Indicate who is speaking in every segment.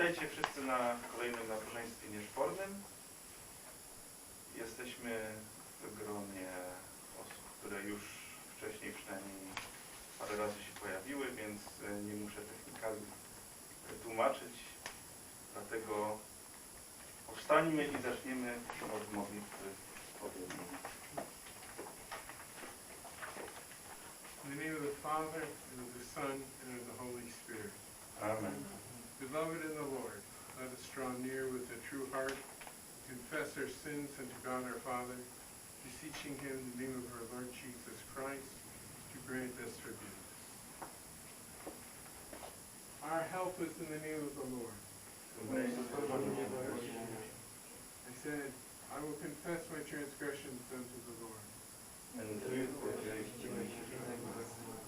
Speaker 1: Witajcie wszyscy na kolejnym nabożeństwie nieszpornym. Jesteśmy w gronie osób, które już wcześniej przynajmniej parę razy się pojawiły, więc e, nie muszę technikali e, tłumaczyć. Dlatego powstańmy i zaczniemy od modlitwy odpowiedniej.
Speaker 2: In the name of the Father, and of the Son, and of the Holy Spirit.
Speaker 1: Amen.
Speaker 2: Beloved in the Lord, let us draw near with a true heart, confess our sins unto God our Father, beseeching him in the name of our Lord Jesus Christ to grant us forgiveness. Our help is in the name of the Lord. I said, I will confess my transgressions unto the Lord.
Speaker 1: And you powiedzieliście
Speaker 2: O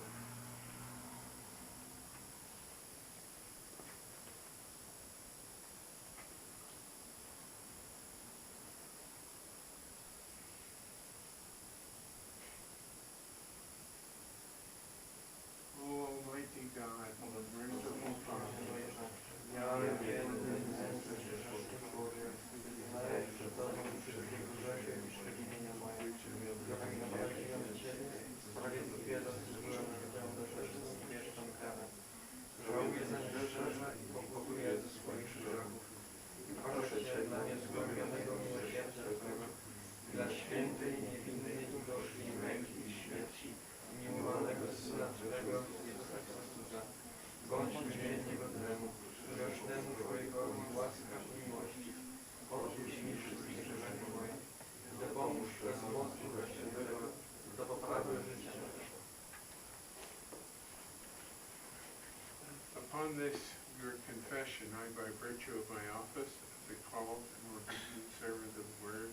Speaker 2: Upon this, your confession, I, by virtue of my office as a called and ordained servant of the Word,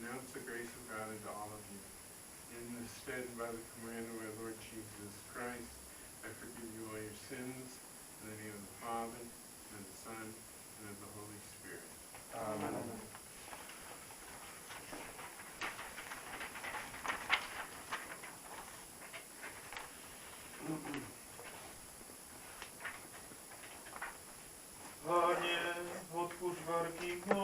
Speaker 2: announce the grace of God unto all of you. In the stead by the command of
Speaker 1: Okay.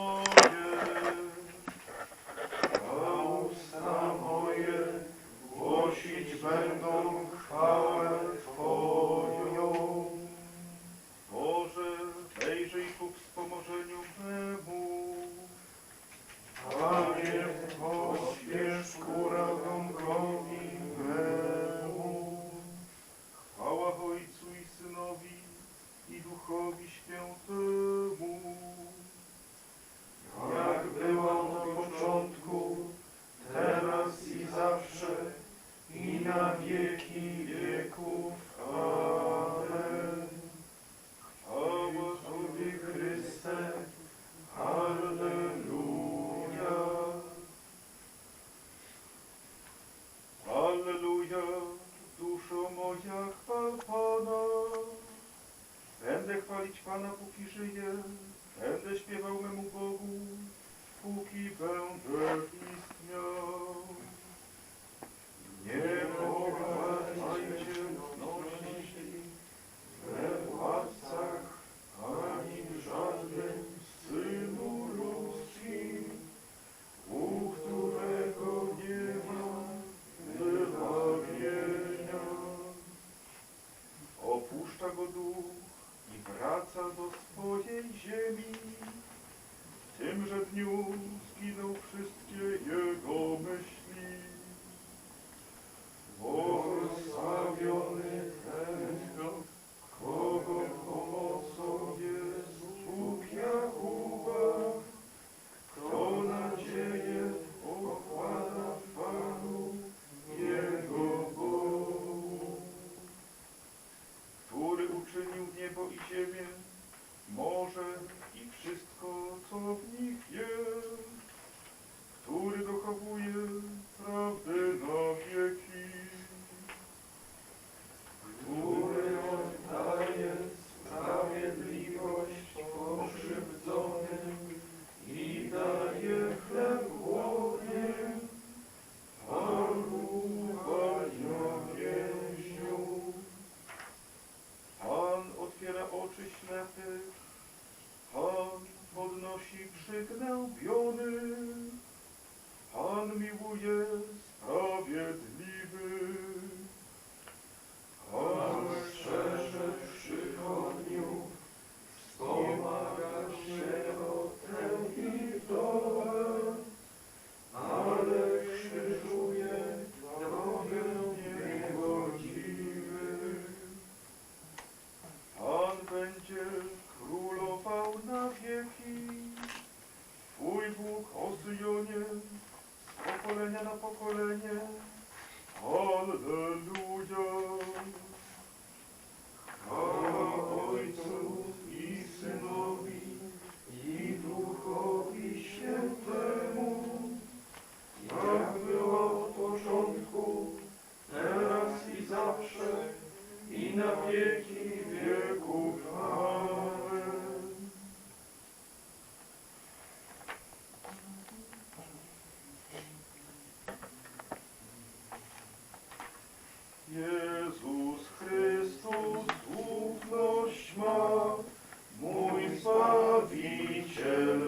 Speaker 1: Chwalić Pana, póki żyję. Będę śpiewał memu Bogu, póki będę istniał. Nie pochwalajcie nośności we władcach, ani w żadnym synu ludzkim, u którego nie ma wybawienia. Opuszcza go duch wraca do swojej ziemi. W tymże dniu zginą wszystkie jego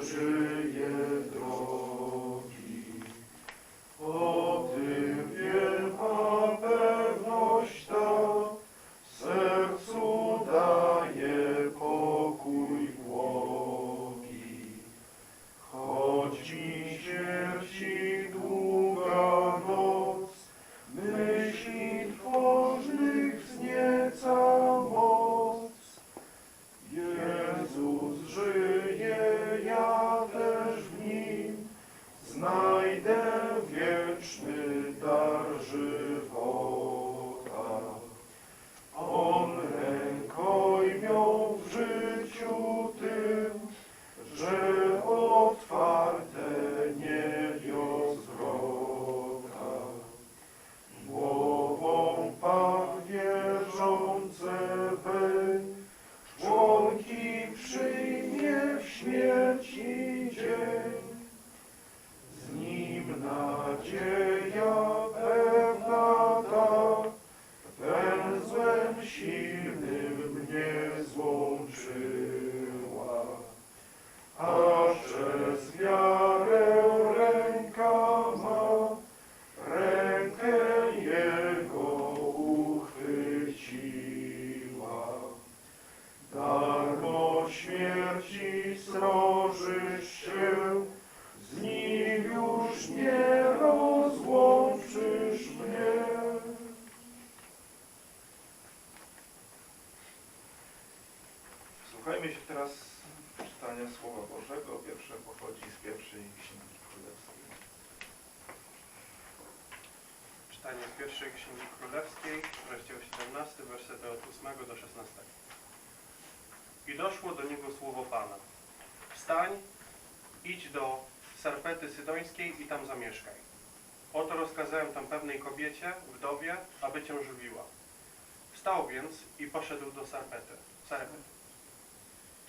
Speaker 1: Jesús. Pierwszej Księgi Królewskiej,
Speaker 3: rozdział 17, wersety od 8 do 16. I doszło do niego słowo Pana. Wstań, idź do Sarpety Sydońskiej i tam zamieszkaj. Oto rozkazałem tam pewnej kobiecie, wdowie, aby cię żywiła. Wstał więc i poszedł do Sarpety. Sarepet.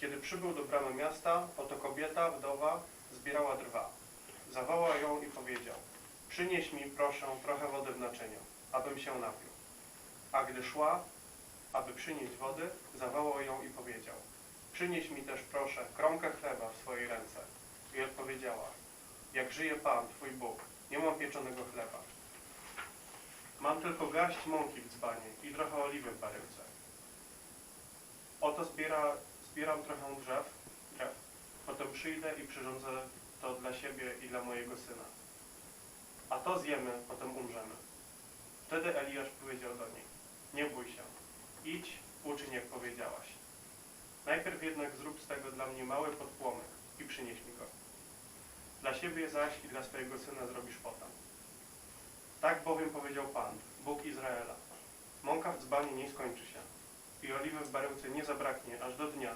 Speaker 3: Kiedy przybył do bramy miasta, oto kobieta, wdowa, zbierała drwa. Zawołał ją i powiedział, przynieś mi, proszę, trochę wody w naczyniu, abym się napił. A gdy szła, aby przynieść wody, zawołał ją i powiedział, przynieś mi też, proszę, kromkę chleba w swojej ręce. I odpowiedziała, jak żyje Pan, Twój Bóg, nie mam pieczonego chleba. Mam tylko garść mąki w dzbanie i trochę oliwy w baryłce. Oto zbiera, zbieram trochę drzew, drzew. Potem przyjdę i przyrządzę to dla siebie i dla mojego syna. A to zjemy, potem umrzemy. Wtedy Eliasz powiedział do niej, nie bój się, idź, uczyń jak powiedziałaś. Najpierw jednak zrób z tego dla mnie mały podpłomek i przynieś mi go. Dla siebie zaś i dla swojego syna zrobisz potem. Tak bowiem powiedział Pan, Bóg Izraela. Mąka w dzbanie nie skończy się i oliwy w baryłce nie zabraknie aż do dnia,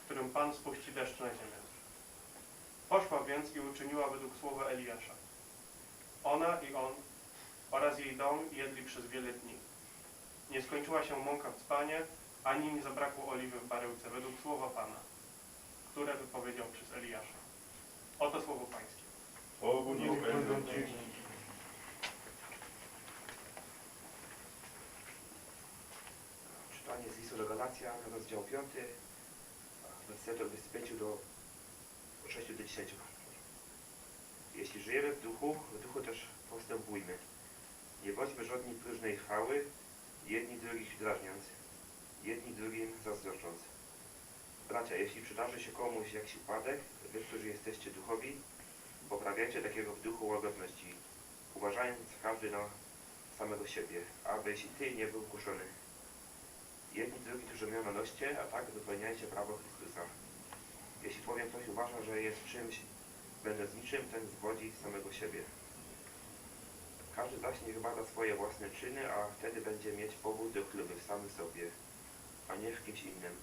Speaker 3: w którym Pan spuści deszcz na ziemię. Poszła więc i uczyniła według słowa Eliasza. Ona i on dom jedli przez wiele dni. Nie skończyła się mąka w dzbanie, ani nie zabrakło oliwy w baryłce, według słowa Pana, które wypowiedział przez Eliasza. Oto słowo Pańskie.
Speaker 4: Bogu niech będą dzięki.
Speaker 5: Czytanie z listu do Galacjan, rozdział 5, werset od 25 do Od 6 do 10. Jeśli żyjemy w duchu, w duchu też postępujmy. Nie bądźmy żadnej próżnej chwały, jedni drugich drażniąc, jedni drugim zazdroszcząc. Bracia, jeśli przydarzy się komuś jakiś upadek, wy, którzy jesteście duchowi, poprawiajcie takiego w duchu łagodności, uważając każdy na samego siebie, abyś i ty nie był kuszony. Jedni drugi, którzy na noście, a tak wypełniajcie prawo Chrystusa. Jeśli bowiem ktoś uważa, że jest czymś, będąc niczym, ten zwodzi samego siebie. Każdy zaś niech bada swoje własne czyny, a wtedy będzie mieć powód do chluby w samym sobie, a nie w kimś innym.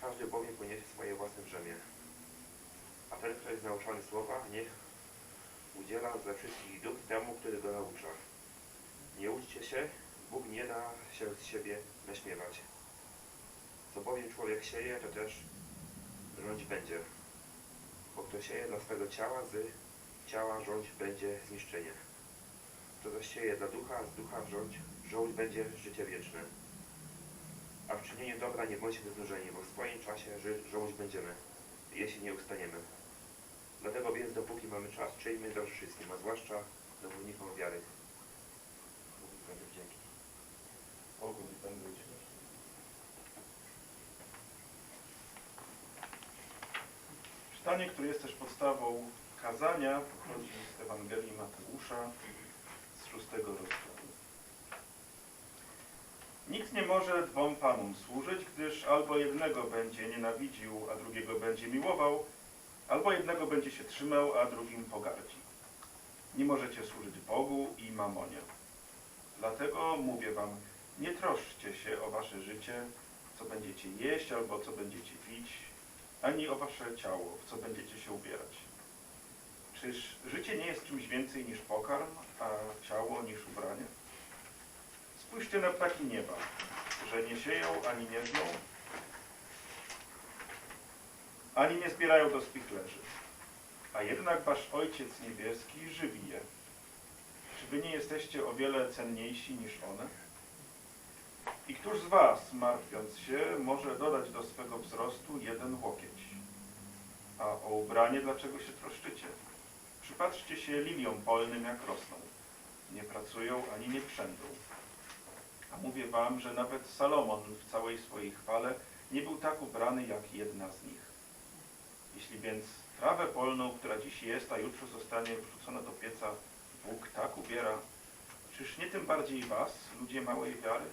Speaker 5: Każdy bowiem poniesie swoje własne brzemię. A ten, kto jest nauczany słowa, niech udziela ze wszystkich dóbr temu, który go naucza. Nie uczcie się, Bóg nie da się z siebie naśmiewać. Co bowiem człowiek sieje, to też rządź będzie. Bo kto sieje dla swego ciała, z ciała rządź będzie zniszczenie. Kto zaś sieje dla ducha, z ducha rządź, rządź będzie życie wieczne. A w czynieniu dobra nie bądźmy znużeni, bo w swoim czasie rządź będziemy, jeśli nie ustaniemy. Dlatego więc, dopóki mamy czas, czyjmy dobrze wszystkim, a zwłaszcza dowodnikom wiary.
Speaker 4: Bogu.
Speaker 1: Czytanie, które jest też podstawą kazania, pochodzi z Ewangelii Mateusza szóstego rozdziału. Nikt nie może dwom panom służyć, gdyż albo jednego będzie nienawidził, a drugiego będzie miłował, albo jednego będzie się trzymał, a drugim pogardzi. Nie możecie służyć Bogu i mamonie. Dlatego mówię wam, nie troszczcie się o wasze życie, co będziecie jeść albo co będziecie pić, ani o wasze ciało, w co będziecie się ubierać. Czyż życie nie jest czymś więcej niż pokarm, a ciało niż ubranie? Spójrzcie na ptaki nieba, że nie sieją ani nie żną, ani nie zbierają do spichlerzy. A jednak wasz Ojciec Niebieski żywi je. Czy wy nie jesteście o wiele cenniejsi niż one? I któż z was, martwiąc się, może dodać do swego wzrostu jeden łokieć? A o ubranie dlaczego się troszczycie? Przypatrzcie się liliom polnym, jak rosną. Nie pracują ani nie przędą. A mówię wam, że nawet Salomon w całej swojej chwale nie był tak ubrany jak jedna z nich. Jeśli więc trawę polną, która dziś jest, a jutro zostanie wrzucona do pieca, Bóg tak ubiera, czyż nie tym bardziej was, ludzie małej wiary?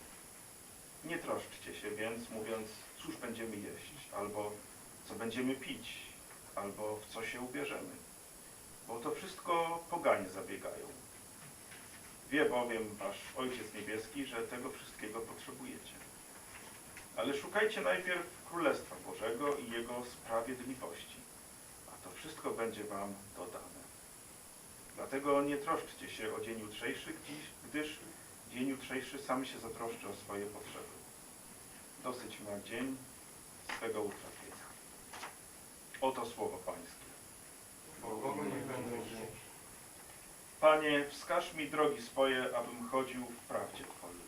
Speaker 1: Nie troszczcie się więc, mówiąc, cóż będziemy jeść, albo co będziemy pić, albo w co się ubierzemy. Bo to wszystko poganie zabiegają. Wie bowiem wasz Ojciec Niebieski, że tego wszystkiego potrzebujecie. Ale szukajcie najpierw Królestwa Bożego i Jego sprawiedliwości, a to wszystko będzie wam dodane. Dlatego nie troszczcie się o dzień jutrzejszy, gdyż dzień jutrzejszy sam się zatroszczy o swoje potrzeby. Dosyć ma dzień swego utrapienia. Oto słowo Pańskie.
Speaker 6: Niech będą.
Speaker 1: Panie, wskaż mi drogi swoje, abym chodził w prawdzie Twojej.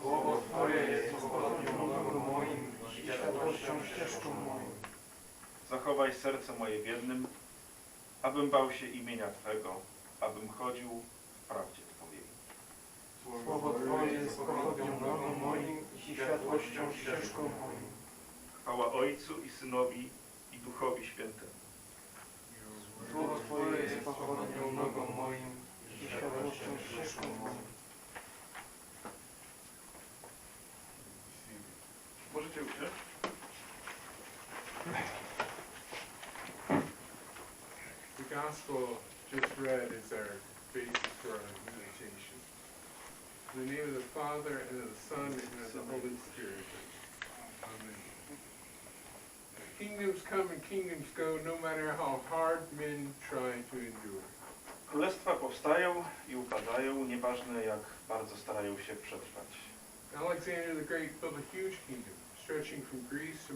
Speaker 6: Słowo Twoje jest pochodnią nogą moim i światłością ścieżką moją.
Speaker 1: Zachowaj serce moje w jednym, abym bał się imienia Twego, abym chodził w prawdzie Twojej.
Speaker 6: Słowo Twoje jest pochodnią nogą moim i światłością ścieżką moją.
Speaker 1: Chwała Ojcu i Synowi i Duchowi Świętemu.
Speaker 6: Słowo Twoje jest nogą moim i światłością ścieżką moją.
Speaker 1: Możecie usiąść?
Speaker 2: The gospel just read is our basis for our meditation. In the name of the Father, and of the Son, and of the Holy Spirit. Kingdoms come and kingdoms go, no matter how hard men try to endure.
Speaker 1: Królestwa powstają i upadają, nieważne jak bardzo starają się przetrwać.
Speaker 2: Alexander the Great built a huge kingdom, stretching from Greece to